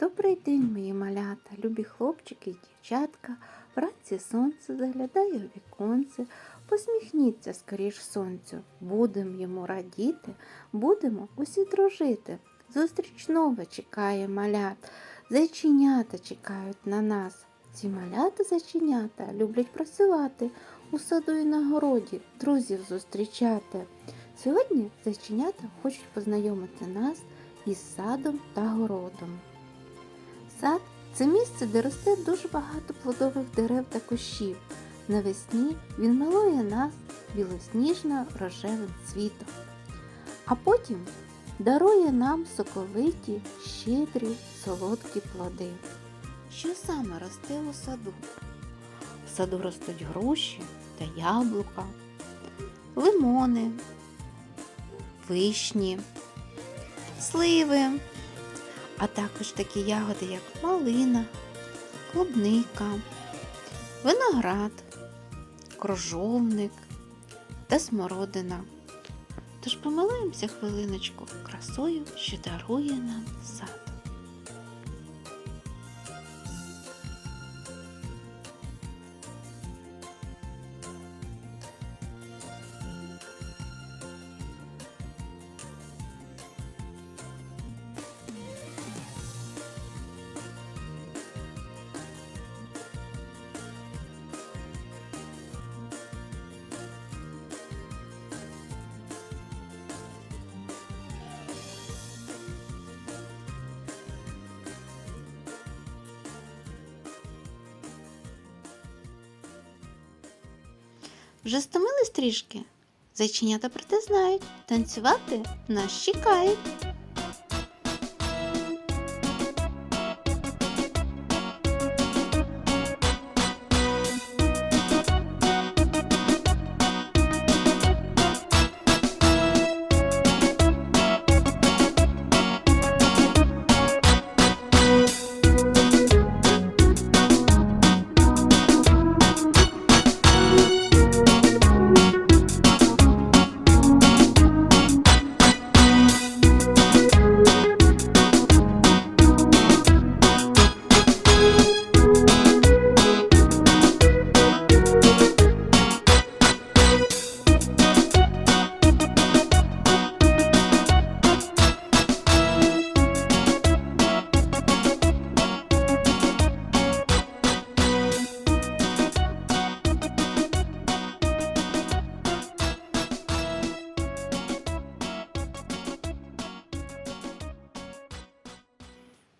Добрий день, мої малята, любі хлопчики і дівчатка. Вранці сонце заглядає у віконце. Посміхніться скоріш сонцю. Будемо йому радіти, будемо усі дружити. Зустріч нова чекає малят. Зайченята чекають на нас. Ці малята зайченята люблять працювати у саду і на городі, друзів зустрічати. Сьогодні зайченята хочуть познайомити нас із садом та городом. Сад це місце, де росте дуже багато плодових дерев та кущів. Навесні він милує нас білосніжно-рожевим цвітом, а потім дарує нам соковиті, щедрі, солодкі плоди. Що саме росте у саду? В саду ростуть груші та яблука, лимони, вишні, сливи а також такі ягоди, як малина, клубника, виноград, крожовник та смородина. Тож помилуємося хвилиночку красою, що дарує нам сад. Вже стомились трішки? Зайченята проте знають, танцювати нас чекають.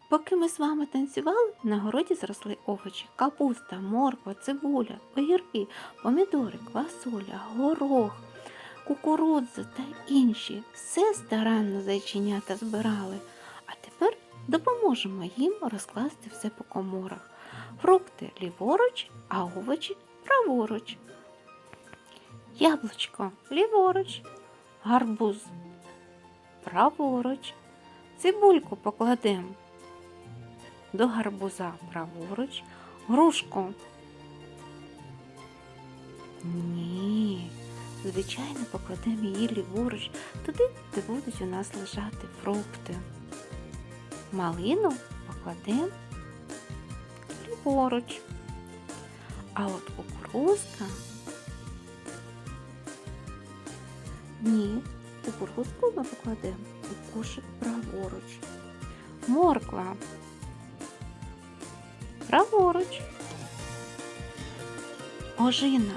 Поки ми з вами танцювали, на городі зросли овочі, капуста, морква, цибуля, огірки, помідори, квасоля, горох, кукурудза та інші. Все старанно зайченята збирали. А тепер допоможемо їм розкласти все по коморах. Фрукти ліворуч, а овочі праворуч. Яблучко ліворуч, гарбуз праворуч. Цибульку покладемо до гарбуза праворуч, грушку. Ні, звичайно, покладемо її ліворуч, туди, де будуть у нас лежати фрукти. Малину покладемо ліворуч. А от кукурузка. Ні, кукурузку ми покладемо у кошик праворуч. Морква праворуч, ожина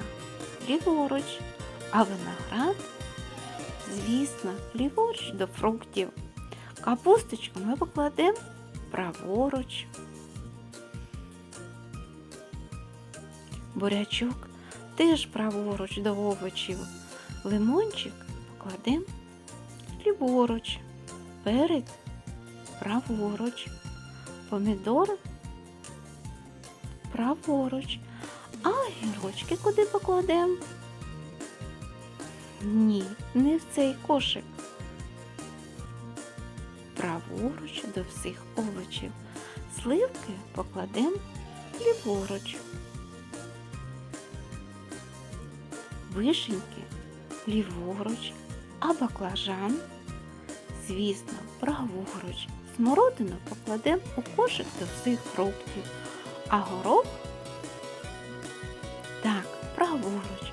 ліворуч, а виноград, звісно, ліворуч до фруктів. Капусточку ми покладемо праворуч. Бурячок теж праворуч до овочів. Лимончик покладемо ліворуч, перець праворуч, помідор праворуч. А огірочки куди покладемо? Ні, не в цей кошик. Праворуч до всіх овочів. Сливки покладемо ліворуч. Вишеньки ліворуч, а баклажан, звісно, праворуч. Смородину покладемо у кошик до всіх фруктів, а горох так, праворуч.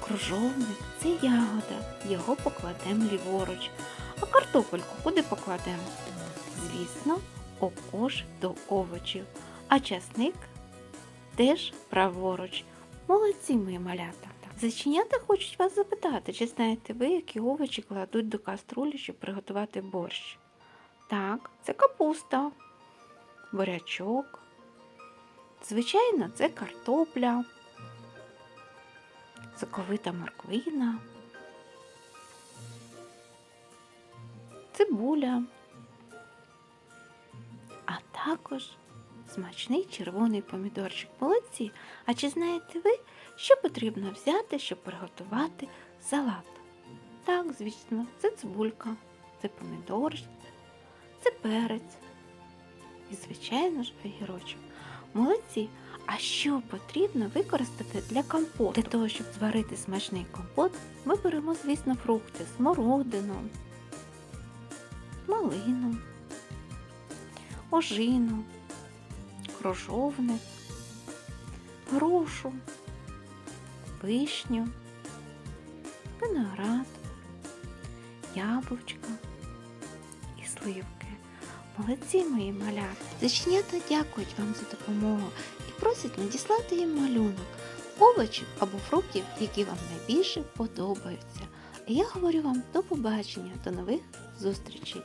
Кружовник це ягода, його покладемо ліворуч. А картопельку куди покладемо? Звісно, у кошик до овочів. А часник теж праворуч. Молодці мої малята. Заченята хочуть вас запитати, чи знаєте ви, які овочі кладуть до каструлі, щоб приготувати борщ? Так, це капуста, бурячок. Звичайно, це картопля, соковита морквина, цибуля, а також смачний червоний помідорчик. Молодці. А чи знаєте ви, що потрібно взяти, щоб приготувати салат? Так, звісно, це цибулька, це помідорчик, це перець і, звичайно ж, огірочок. Молодці. А що потрібно використати для компоту? Для того, щоб зварити смачний компот, ми беремо, звісно, фрукти, смородину, малину, ожину, крожовник, грушу, вишню, виноград, яблучка і сливки. Молодці мої маля! Заченята дякують вам за допомогу і просять надіслати їм малюнок овочів або фруктів, які вам найбільше подобаються. А я говорю вам до побачення, до нових зустрічей!